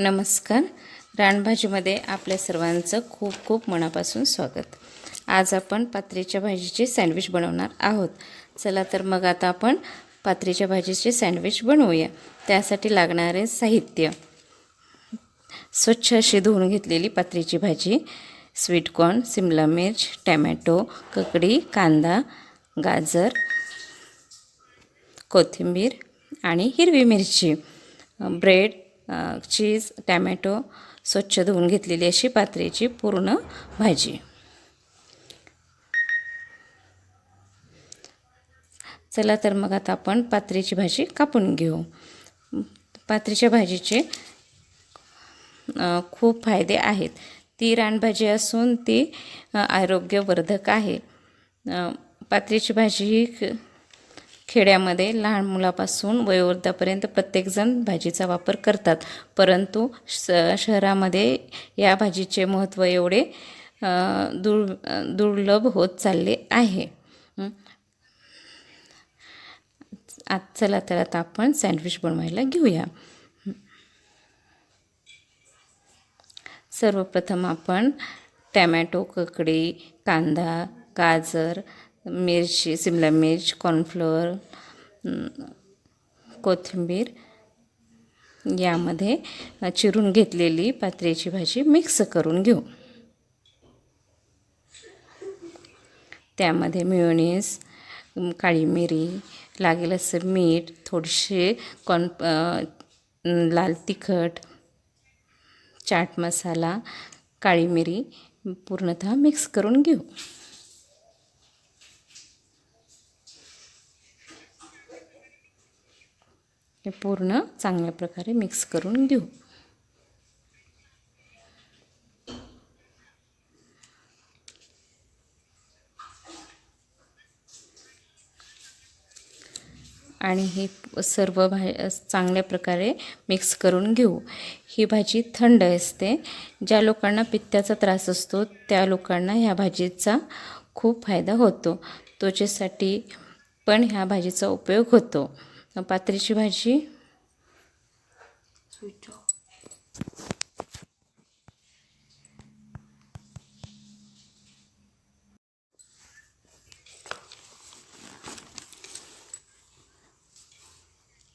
नमस्कार. रानभाजीमध्ये आपल्या सर्वांचं खूप खूप मनापासून स्वागत. आज आपण पात्रीच्या भाजीचे सँडविच बनवणार आहोत. चला तर मग आता आपण पात्रीच्या भाजीचे सँडविच बनवूया. त्यासाठी लागणारे साहित्य. स्वच्छ अशी धुवून घेतलेली पात्रीची भाजी स्वीटकॉर्न सिमला मिर्च टॅमॅटो ककडी कांदा गाजर कोथिंबीर आणि हिरवी मिरची ब्रेड चीज टॅमॅटो स्वच्छ धुवून घेतलेली अशी पात्रेची पूर्ण भाजी. चला तर मग आता आपण पात्रेची भाजी कापून घेऊ. पात्रीच्या भाजीचे खूप फायदे आहेत. ती रानभाजी असून ती आरोग्यवर्धक आहे. पात्रीची भाजी ही खेड्यामध्ये लहान मुलापासून वयोवृद्धापर्यंत प्रत्येकजण भाजीचा वापर करतात. परंतु श शहरामध्ये या भाजीचे महत्त्व एवढे दुर् दुर्लभ होत चालले आहे. आज चला तर आता आपण सँडविच बनवायला घेऊया. सर्वप्रथम आपण टॅमॅटो ककडी कांदा गाजर मिरची सिमला मिर्च कॉर्नफ्लोअर कोथिंबीर यामध्ये चिरून घेतलेली पात्र्याची भाजी मिक्स करून घेऊ. त्यामध्ये मिओनीज काळी मिरी लागेल असं मीठ थोडेसे कॉर्न लाल तिखट चाट मसाला काळी मिरी पूर्णतः मिक्स करून घेऊ. हे पूर्ण चांगल्या प्रकारे मिक्स करून घेऊ. आणि हे सर्व भा चांगल्या प्रकारे मिक्स करून घेऊ. ही भाजी थंड असते. ज्या लोकांना पित्त्याचा त्रास असतो त्या लोकांना ह्या भाजीचा खूप फायदा होतो. त्वचेसाठी पण ह्या भाजीचा उपयोग होतो. पात्रीची भाजी.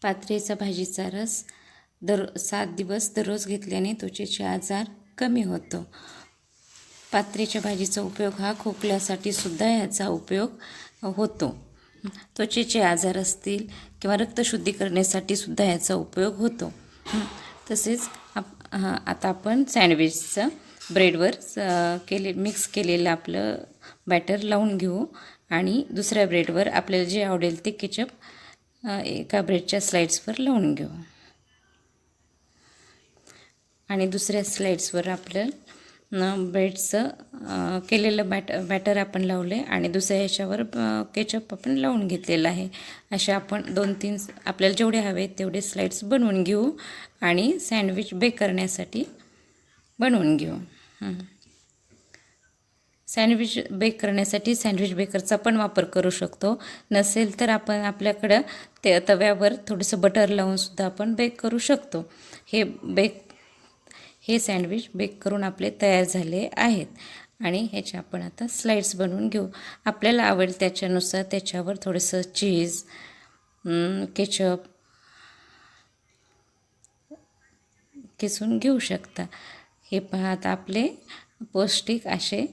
पात्रीचा भाजीचा रस दर सात दिवस दररोज घेतल्याने त्वचेचे आजार कमी होतो. पात्रेच्या भाजीचा उपयोग हा खोकल्यासाठी सुद्धा याचा उपयोग होतो. त्वचेचे आजार असतील किंवा रक्तशुद्धी करण्यासाठी सुद्धा याचा उपयोग होतो. तसेच आप हां आता आपण सँडविचचं ब्रेडवर केले मिक्स केलेलं आपलं बॅटर लावून घेऊ आणि दुसऱ्या ब्रेडवर आपल्याला जे आवडेल ते केचप एका ब्रेडच्या स्लाईड्सवर लावून घेऊ. आणि दुसऱ्या स्लाईड्सवर आपलं ब्रेडचं केलेलं बॅट बॅटर आपण लावले आणि दुसऱ्या ह्याच्यावर केचअप केचप आपण लावून घेतलेलं आहे. असे आपण दोन तीन आपल्याला जेवढे हवे तेवढे स्लाईड्स बनवून घेऊ आणि सँडविच बेक करण्यासाठी बनवून घेऊ. सँडविच बेक करण्यासाठी सँडविच बेकरचा पण वापर करू शकतो. नसेल तर आपण आपल्याकडं ते तव्यावर थोडंसं बटर लावूनसुद्धा आपण बेक करू शकतो. हे बेक हे सँडविच बेक करून आपले तयार झाले आहेत. आणि ह्याच्या आपण आता स्लाईड्स बनवून घेऊ. आपल्याला आवडेल त्याच्यानुसार त्याच्यावर थोडंसं चीज केचप किसून घेऊ शकता. हे पहा आता आपले पौष्टिक असे